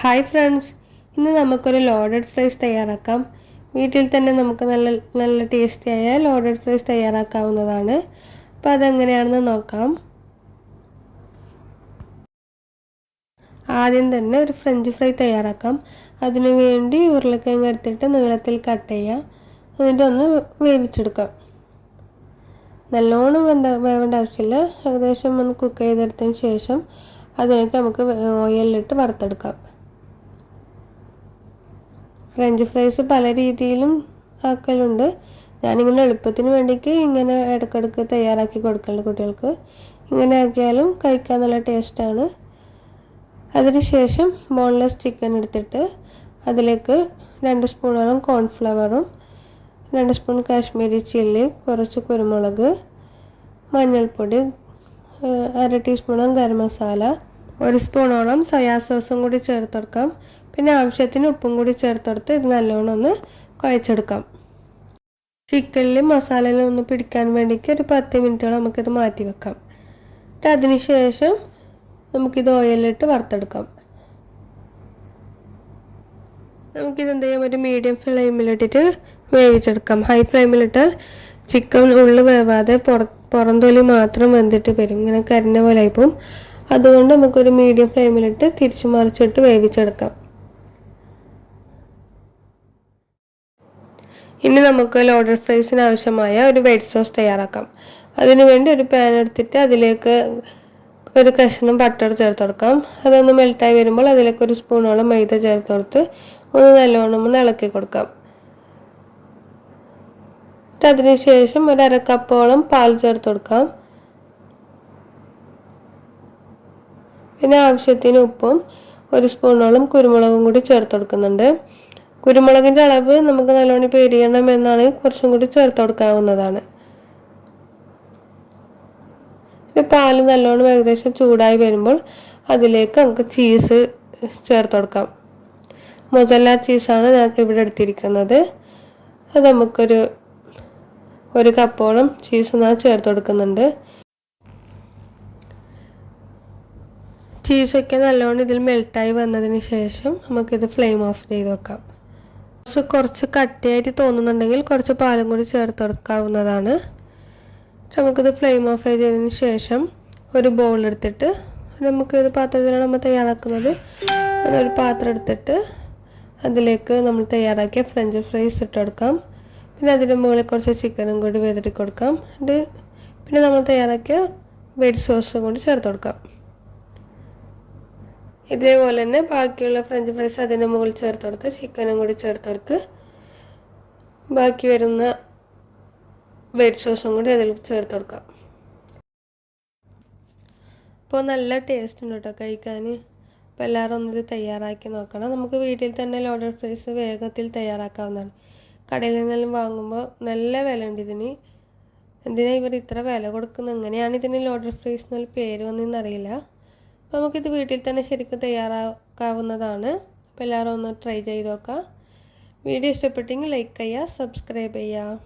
Hi friends ഇന്ന് നമുക്കൊരു loaded fries തയ്യാറാക്കാം. വീട്ടിൽ തന്നെ നമുക്ക് നല്ല നല്ല ടേസ്റ്റിയായ ലോഡഡ് ഫ്രൈസ് തയ്യാറാക്കാവുന്നതാണ്. അപ്പോൾ അതെങ്ങനെയാണെന്ന് നോക്കാം. ആദ്യം തന്നെ ഒരു ഫ്രഞ്ച് ഫ്രൈ തയ്യാറാക്കാം. അതിനു വേണ്ടി ഉരുളക്കിഴങ്ങ് എടുത്തിട്ട് നീളത്തിൽ കട്ട് ചെയ്യാം. എന്നിട്ട് ഒന്ന് വേവിച്ചെടുക്കാം. നല്ലോണം വെന്ത വേവേണ്ട ആവശ്യമില്ല. ഏകദേശം ഒന്ന് കുക്ക് ചെയ്തെടുത്തതിന് ശേഷം അതിലേക്ക് നമുക്ക് ഓയിലിട്ട് വറുത്തെടുക്കാം. ഫ്രഞ്ച് ഫ്രൈസ് പല രീതിയിലും ആക്കലുണ്ട്. ഞാനിങ്ങനെ എളുപ്പത്തിന് വേണ്ടിയിട്ട് ഇങ്ങനെ ഇടയ്ക്കിടയ്ക്ക് തയ്യാറാക്കി കൊടുക്കലുണ്ട് കുട്ടികൾക്ക്. ഇങ്ങനെ ആക്കിയാലും കഴിക്കാൻ നല്ല ടേസ്റ്റാണ്. അതിനുശേഷം ബോൺലെസ് ചിക്കൻ എടുത്തിട്ട് അതിലേക്ക് രണ്ട് സ്പൂണോളം കോൺഫ്ലവറും രണ്ട് സ്പൂൺ കാശ്മീരി ചില്ലി കുറച്ച് കുരുമുളക് മഞ്ഞൾപ്പൊടി അര ടീസ്പൂണോളം ഗരം മസാല ഒരു സ്പൂണോളം സോയാ സോസും കൂടി ചേർത്തെടുക്കാം പിന്നെ ആവശ്യത്തിന് ഉപ്പും കൂടി ചേർത്തെടുത്ത് ഇത് നല്ലോണം ഒന്ന് കുഴച്ചെടുക്കാം. ചിക്കനിലും മസാലയിലും ഒന്ന് പിടിക്കാൻ വേണ്ടിയിട്ട് ഒരു പത്ത് മിനിറ്റോളം നമുക്കിത് മാറ്റി വെക്കാം. എന്നിട്ട് അതിനുശേഷം നമുക്കിത് ഓയിലിട്ട് വറുത്തെടുക്കാം. നമുക്കിത് എന്ത് ചെയ്യാം? ഒരു മീഡിയം ഫ്ലെയിമിലിട്ടിട്ട് വേവിച്ചെടുക്കാം. ഹൈ ഫ്ലെയിമിലിട്ടാൽ ചിക്കൻ ഉള്ളിൽ വേവാതെ പുറ പുറം മാത്രം വെന്തിട്ട് വരും. ഇങ്ങനെ കരിഞ്ഞ പോലെ ആയിപ്പോവും അതുകൊണ്ട് നമുക്കൊരു മീഡിയം ഫ്ലെയിമിലിട്ട് തിരിച്ചു മറിച്ചിട്ട് വേവിച്ചെടുക്കാം. ഇനി നമുക്ക് ലോഡഡ് ഫ്രൈസിന് ആവശ്യമായ ഒരു വൈറ്റ് സോസ് തയ്യാറാക്കാം. അതിനുവേണ്ടി ഒരു പാൻ എടുത്തിട്ട് അതിലേക്ക് ഒരു കഷ്ണം ബട്ടർ ചേർത്ത് കൊടുക്കാം. അതൊന്ന് മെൽട്ടായി വരുമ്പോൾ അതിലേക്ക് ഒരു സ്പൂണോളം മൈദ ചേർത്ത് കൊടുത്ത് ഒന്ന് നല്ലോണം ഒന്ന് ഇളക്കി കൊടുക്കാം. അതിനുശേഷം ഒരു അര കപ്പോളം പാൽ ചേർത്ത് കൊടുക്കാം. പിന്നെ ആവശ്യത്തിന് ഉപ്പും ഒരു സ്പൂണോളം കുരുമുളകും കൂടി ചേർത്ത് കൊടുക്കുന്നുണ്ട്. കുരുമുളകിന്റെ അളവ് നമുക്ക് നല്ലോണം ഇപ്പോൾ എരിയണം എന്നാണ് കുറച്ചും കൂടി ചേർത്ത് കൊടുക്കാവുന്നതാണ്. പാൽ നല്ലോണം ഏകദേശം ചൂടായി വരുമ്പോൾ അതിലേക്ക് നമുക്ക് ചീസ് ചേർത്ത് കൊടുക്കാം. മൊസല്ല ചീസാണ് ഞാൻ ഇവിടെ എടുത്തിരിക്കുന്നത്. അത് നമുക്കൊരു ഒരു കപ്പോളം ചീസ് ഞാൻ ചേർത്ത് കൊടുക്കുന്നുണ്ട്. ചീസൊക്കെ നല്ലോണം ഇതിൽ മെൽട്ടായി വന്നതിന് ശേഷം നമുക്കിത് ഫ്ലെയിം ഓഫ് ചെയ്ത് വെക്കാം. കുറച്ച് കുറച്ച് കട്ടിയായിട്ട് തോന്നുന്നുണ്ടെങ്കിൽ കുറച്ച് പാലും കൂടി ചേർത്ത് കൊടുക്കാവുന്നതാണ്. നമുക്കിത് ഫ്ലെയിം ഓഫ് ചെയ്തതിന് ശേഷം ഒരു ബൗൾ എടുത്തിട്ട് നമുക്ക് നമുക്കിത് പാത്രത്തിലാണ് നമ്മൾ തയ്യാറാക്കുന്നത്? ഒരു പാത്രം എടുത്തിട്ട് അതിലേക്ക് നമ്മൾ തയ്യാറാക്കിയ ഫ്രഞ്ച് ഫ്രൈസ് ഇട്ടെടുക്കാം പിന്നെ അതിന്റെ മുകളിൽ കുറച്ച് ചിക്കനും കൂടി വെതിരി കൊടുക്കാം പിന്നെ നമ്മൾ തയ്യാറാക്കിയ വെഡ് സോസും കൂടി ചേർത്ത് കൊടുക്കാം. ഇതേപോലെ തന്നെ ബാക്കിയുള്ള ഫ്രഞ്ച് ഫ്രൈസ് അതിന്റെ മുകളിൽ ചേർത്ത് കൊടുത്ത് ചിക്കനും കൂടി ചേർത്ത് കൊടുത്ത് ബാക്കി വരുന്ന വൈറ്റ് സോസും കൂടി അതിൽ ചേർത്ത് കൊടുക്കാം അപ്പോൾ നല്ല ടേസ്റ്റ് ഉണ്ട് കേട്ടോ കഴിക്കാൻ. അപ്പോൾ എല്ലാവരും ഒന്നിത് തയ്യാറാക്കി നോക്കണം. നമുക്ക് വീട്ടിൽ തന്നെ ലോഡഡ് ഫ്രൈസ് വേഗത്തിൽ തയ്യാറാക്കാവുന്നതാണ്. കടയിൽ നിന്നെല്ലാം വാങ്ങുമ്പോൾ നല്ല വില ഉണ്ട് ഇതിന്. എന്തിനാണ് ഇവർ ഇത്ര വില കൊടുക്കുന്നത്? എങ്ങനെയാണ് ഇതിന് ലോഡഡ് ഫ്രൈസ് എന്നുള്ള പേര് വന്നതെന്നറിയില്ല അപ്പോൾ നമുക്കിത് വീട്ടിൽ തന്നെ ശരിക്കും തയ്യാറാക്കാവുന്നതാണ്. അപ്പോൾ എല്ലാവരും ഒന്ന് ട്രൈ ചെയ്ത് നോക്കാം. വീഡിയോ ഇഷ്ടപ്പെട്ടെങ്കിൽ ലൈക്ക് ചെയ്യുക സബ്സ്ക്രൈബ് ചെയ്യുക.